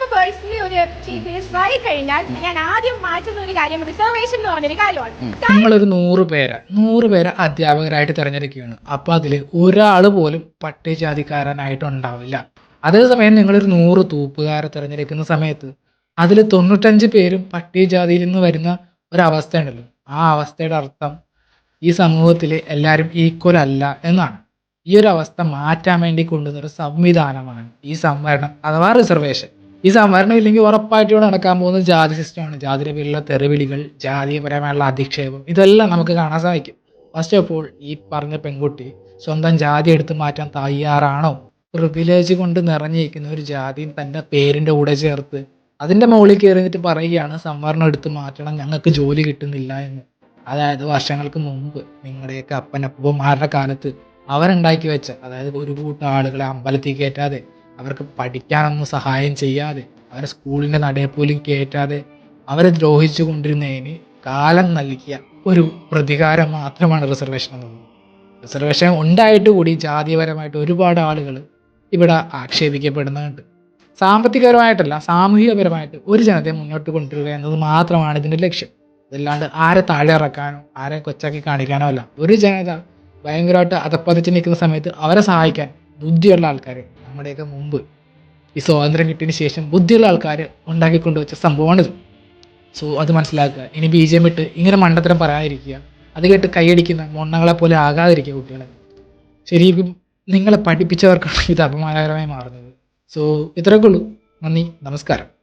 ഞാനിപ്പോ പേഴ്സണലി ഒരു ചീഫ് ആയി കഴിഞ്ഞാൽ ഞാൻ ആദ്യം മാറ്റുന്ന ഒരു കാര്യം റിസർവേഷൻ എന്ന് പറഞ്ഞൊരു കാര്യമാണ്. നിങ്ങളൊരു നൂറ് പേരെ. നൂറ് പേരെ അധ്യാപകരായിട്ട് തിരഞ്ഞെടുക്കുകയാണ്. അപ്പോൾ അതിൽ ഒരാൾ പോലും പട്ടികജാതിക്കാരനായിട്ടുണ്ടാവില്ല. അതേസമയം നിങ്ങളൊരു നൂറ് തൂപ്പുകാരെ തിരഞ്ഞെടുക്കുന്ന സമയത്ത് അതിൽ തൊണ്ണൂറ്റഞ്ച് പേരും പട്ടികജാതിയിൽ നിന്ന് വരുന്ന ഒരവസ്ഥയുണ്ടല്ലോ. ആ അവസ്ഥയുടെ അർത്ഥം ഈ സമൂഹത്തിൽ എല്ലാവരും ഈക്വൽ അല്ല എന്നാണ്. ഈ ഒരു അവസ്ഥ മാറ്റാൻ വേണ്ടി കൊണ്ടുവന്ന ഒരു സംവിധാനമാണ് ഈ സംവരണം അഥവാ റിസർവേഷൻ ഈ സംവരണം ഇല്ലെങ്കിൽ ഉറപ്പായിട്ട് ഇവിടെ നടക്കാൻ പോകുന്നത് ജാതി സിസ്റ്റമാണ്. ജാതിയുടെ പേരിലുള്ള തെറിവിളികൾ ജാതിപരമായുള്ള അധിക്ഷേപം ഇതെല്ലാം നമുക്ക് കാണാൻ സാധിക്കും. ഫസ്റ്റ് ഓഫ് ഓൾ ഈ പറഞ്ഞ പെൺകുട്ടി സ്വന്തം ജാതി എടുത്തു മാറ്റാൻ തയ്യാറാണോ? പ്രിവിലേജ് കൊണ്ട് നിറഞ്ഞിരിക്കുന്ന ഒരു ജാതി തന്റെ പേരിന്റെ കൂടെ ചേർത്ത് അതിന്റെ മുകളിൽ കയറിയിട്ട് പറയുകയാണ് സംവരണം എടുത്ത് മാറ്റണം ഞങ്ങൾക്ക് ജോലി കിട്ടുന്നില്ല എന്ന്. അതായത് വർഷങ്ങൾക്ക് മുമ്പ് നിങ്ങളുടെയൊക്കെ അപ്പനപ്പന്മാരുടെ കാലത്ത് അവരുണ്ടാക്കി വെച്ച അതായത് ഒരു കൂട്ടം ആളുകളെ അമ്പലത്തിൽ കയറ്റാതെ അവർക്ക് പഠിക്കാനൊന്നും സഹായം ചെയ്യാതെ അവരെ സ്കൂളിന്റെ നടയെ പോലും കയറ്റാതെ അവരെ ദ്രോഹിച്ചു കൊണ്ടിരുന്നതിന് കാലം നൽകിയ ഒരു പ്രതികാരം മാത്രമാണ് റിസർവേഷൻ എന്നത് റിസർവേഷൻ ഉണ്ടായിട്ട് കൂടി ജാതീയപരമായിട്ട് ഒരുപാട് ആളുകൾ ഇവിടെ ആക്ഷേപിക്കപ്പെടുന്നുണ്ട്. സാമ്പത്തികപരമായിട്ടല്ല സാമൂഹികപരമായിട്ട് ഒരു ജനതയെ മുന്നോട്ട് കൊണ്ടുവരിക എന്നത് മാത്രമാണ് ഇതിന്റെ ലക്ഷ്യം. അതല്ലാണ്ട് ആരെ താഴെ ഇറക്കാനോ ആരെ കൊച്ചാക്കി കാണിക്കാനോ അല്ല. ഒരു ജനത ഭയങ്കരമായിട്ട് അതപ്പതിച്ച് നിൽക്കുന്ന സമയത്ത് അവരെ സഹായിക്കാൻ ബുദ്ധിയുള്ള ആൾക്കാർ നമ്മുടെയൊക്കെ മുമ്പ് ഈ സ്വാതന്ത്ര്യം കിട്ടിയതിന് ശേഷം ബുദ്ധിയുള്ള ആൾക്കാർ ഉണ്ടാക്കിക്കൊണ്ട് വെച്ച സംഭവമാണിത്. സോ അത് മനസ്സിലാക്കുക. ഇനി ബി ജെ ഇട്ട് ഇങ്ങനെ മണ്ടത്തരം പറയാതിരിക്കുക. അത് കേട്ട് കൈയടിക്കുന്ന മൊണ്ണകളെ പോലെ ആകാതിരിക്കുക കുട്ടികളെ. ശരിക്കും നിങ്ങളെ പഠിപ്പിച്ചവർക്കാണ് ഇത് അപമാനകരമായി മാറുന്നത്. സോ ഇത്രയൊക്കെ ഉള്ളൂ. നന്ദി. നമസ്കാരം.